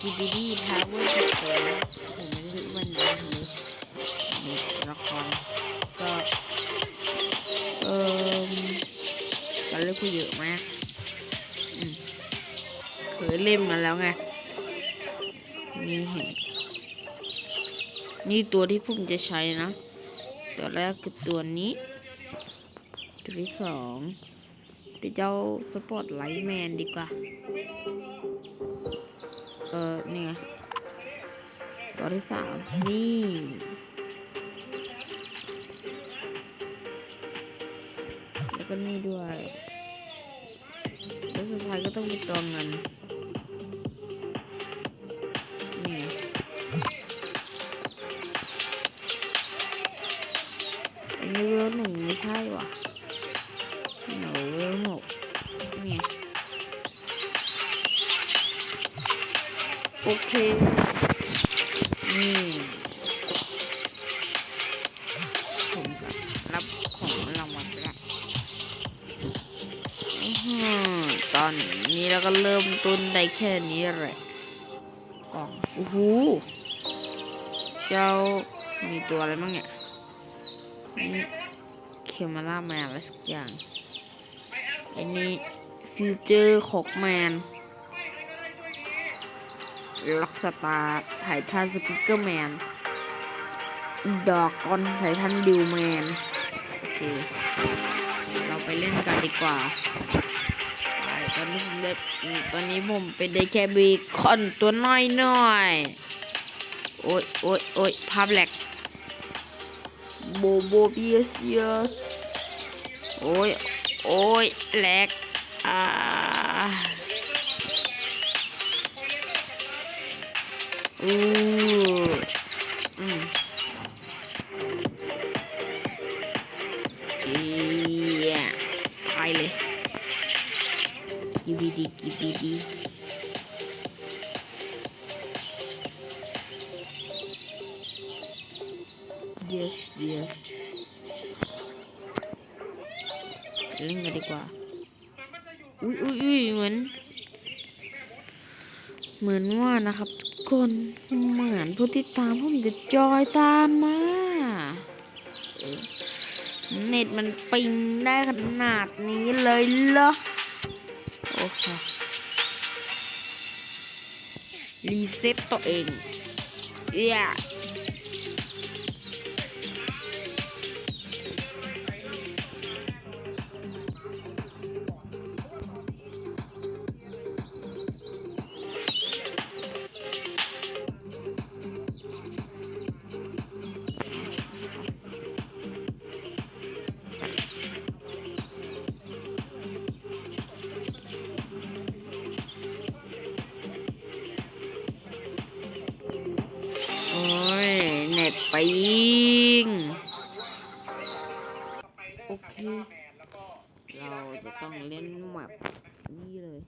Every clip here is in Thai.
กิบดี้ทาวเวอร์ที่เกิดผมไม่รู้วันไหนเลยนี่ละครก็เอ่อตอนเล่นผู้เยอะมากอืมเคยเล่นมาแล้วไงนี่เห็นนี่ตัวที่ผมจะใช้นะ ตัวแรกคือตัวนี้ ตัวที่สองเป็นเจ้าสปอตไลท์แมนดีกว่า เออนี่ไงตัวที่สามนี่แล้วก็นี่ด้วยแล้วสุดท้ายก็ต้องมีตัวเงินนี่ไงอันนี้เวลหนึ่งไม่ใช่ว่ะ เคนี่ผมก็รับของรางวัลไปแล้วอื้อหือตอนนี้เราก็เริ่มต้นได้แค่นี้แหละกล่องโอ้โหเจ้ามีตัวอะไรบ้างเนี่ยนี่เคมาล่าแมนอะไรสักอย่างอันนี้ฟิวเจอร์ขอกแมน ล็อกสตาร์ไททันสปิเกอร์แมนดอกกอนไททันดิวแมนโอเค เราไปเล่นกันดีกว่าตอนนี้ผมได้ตอนนี้ผมเป็นได้แค่บีคอนตัวน้อยน้อยโอ้ยโอ้ยโอ้ยภาพแหลกโบโบเบียสเยสโอ้ยโอ้ยแหลกอ่า อืออืมเอียตายเลยกิบีดีกิบีดีเยสเยสเล่นกันดีกว่า อุ้ยอุ้ยอุ้ยเหมือน เหมือนว่านะครับ คนเหมือนผู้ติดตามผมจะจอยตามมาเน็ตมันปิงได้ขนาดนี้เลยเหรอ โอ้โหรีเซ็ตตัวเองเอียโเน็ตปิง โอเค เราจะต้องเล่นแมปนี่เลย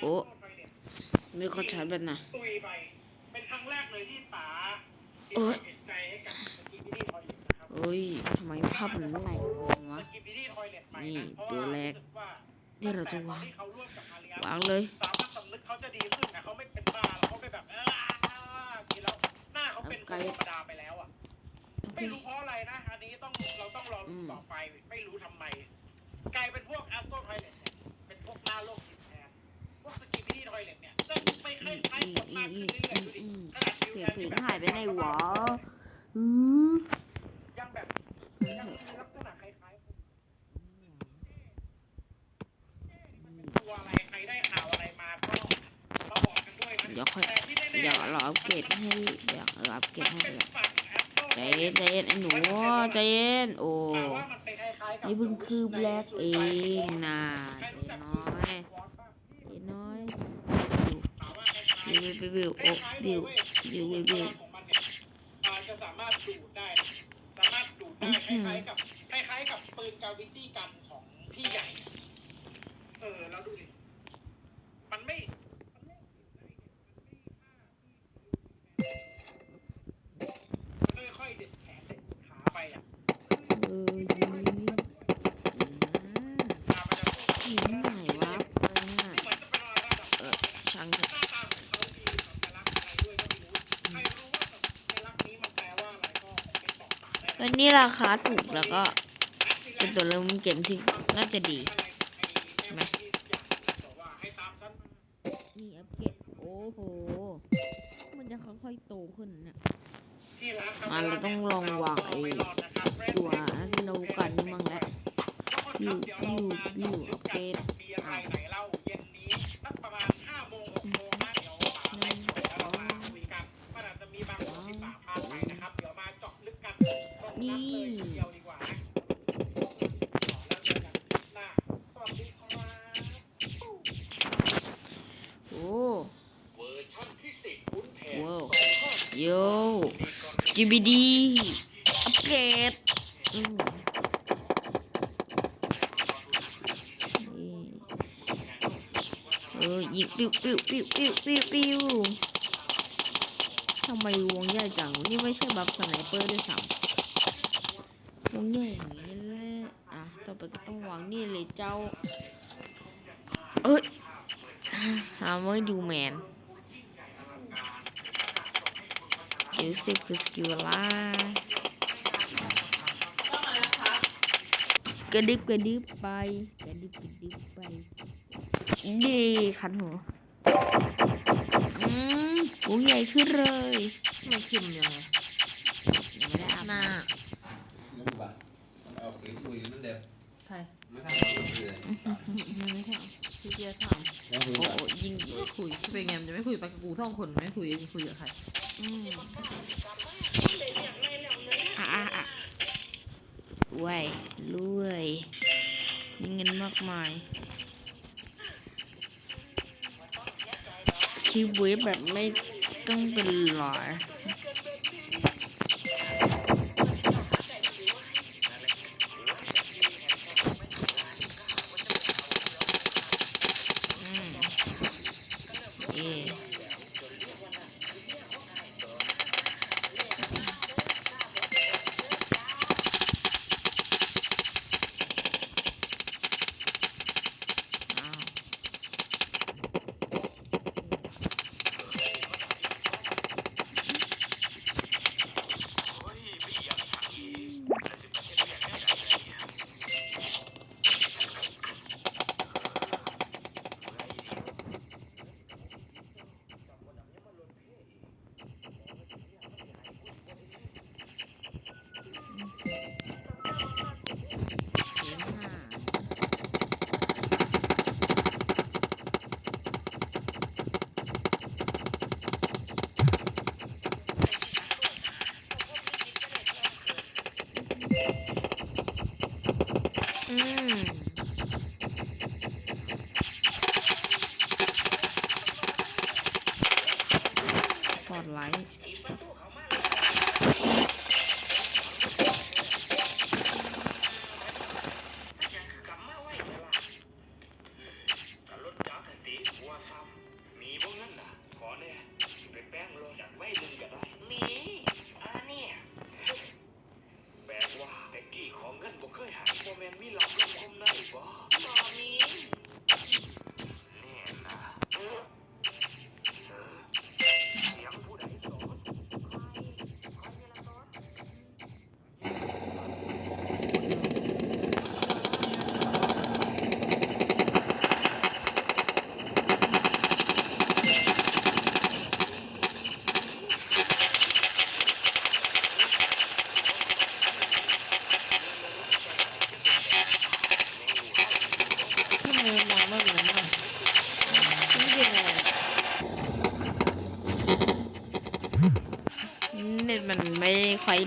โอ้ไม่เขาใช้แบบน่ะตุยไปเป็นครั้งแรกเลยที่ป๋าเอ้ยเห็นใจให้กับสกิปปี้ดี้ทอยเล็ตนะครับเอ้ยทำไมภาพมันไหลวะสกิปปี้ดี้ทอยเล็ตใหม่นี่นะเพราะตัวว่าแรกรู้สึกว่าที่เราจะวางตั้งแต่ตอนที่เขาร่วมกับอาลีอัพวางเลยสามารถสำนึกเขาจะดีขึ้นนะเขาไม่เป็นบ้าแล้วเขาไม่แบบ เออกินแล้วหน้าเขาเป็นคนธรรมดาไปแล้วอะโอเคไม่รู้เพราะอะไรนะอันนี้ต้องเราต้องรออืดูมต่อไปไม่รู้ทำไมกลายเป็นพวกแอสโตรทอยเล็ตเนี่ยเป็นพวกหน้าโลกจิตแทนพวกสกิปปี้ทอยเล็ตเนี่ยจะไปคล้ายๆคนมากขึ้นเรื่อยๆดูดิขนาดฟิวเสียแทงนถึที่งแบบหายไปไหนวะอืมยังแบบยังมีลักษณะคล้ายๆตัวอะไรใครได้ข่าวอะไรมาก็มาบอกกันด้วยนะเดี๋ยวค่อยแต่ที่แน่ๆ เดี๋ยวเราอัปเกรดให้ เดี๋ยวเอออัปเกรดมันให้เป็นเลยฝั่งแอปเปิลใจเย็นใจเย็นไอ้หนูใจเย็นโอ้แต่ว่ามันเป็นคล้ายๆกับนี่เพิ่งคืบแรกเองนะใครเด็รู้จักน้ซูอซานยวอตป่ะเด็น้อยถามว่าคล้ายๆบิวบิวบิวบิวโอ้บิวบิวบิวบิวของมันเนี่ยอ่าจะสามารถดูดได้ สามารถดูดได้คล้ายๆกับคล้ายๆกับปืนกาวิตี้กันของพี่ใหญ่ เออแล้วดูดิ มันไม่ มันไม่มันไม่ค่อยเด็ดแขนเด็ดขาไปอะ เออยิงอืม ตามันจะสู้ ยิงไหนวะเออ เหมือนจะเป็นอะไรแบบ เออช่างเถอะ หน้าตา ราคาถูกแล้วก็เป็นตัวเริ่มเกมที่น่าจะดีไหมมีอัปเกรดโอ้โห มันจะค่อยๆโตขึ้นเนี่ยอะเราต้องลองวางไอ้ตัวที่เรากันนี่มั่งแล้วอยู่อยู่อยู่อัปเกรด โยจีบีดีอัปเกรดอืมนี่เออยิงปิ้วปิ้วปิ้วปิ้วปิ้วปิ้วทำไมวงใหญ่จัง นี่ไม่ใช่บัฟสไนเปอร์ด้วยซ้ำวงใหญ่อย่างนี้เลยอะต่อไปก็ต้องวางนี่เลยเจ้า เอ้ยหาไม่ดูแมน เอลสิบคือสกิลล่ากระดิบกระดิบไปกระดิบกระดิบไปดีขันหัวอืมวงใหญ่ขึ้นเลยไม่คิมยังไงยังไม่ได้อาบน้มุกบะเอาเก็บคุยนั่นเด็ดใครไม่ทำ พี่เจียถามแล้วคุโอ้แบบโหยิงยิงคุยเป็นไงมันจะไม่คุยไปกับกูสองคนไม่คุยจะคุยกับใครอืมอะอะอะรวยรวยมีเงินมากมายคิวเวฟแบบไม่ต้องเป็นหลาย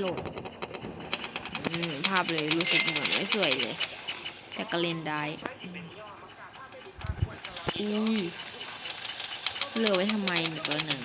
โหลดอืมภาพเลยรู้สึกเหมือนไม่สวยเลย แต่ก็เล่นได้ อุ้ยเหลือไว้ทำไมหนึ่งตัวหนึ่ง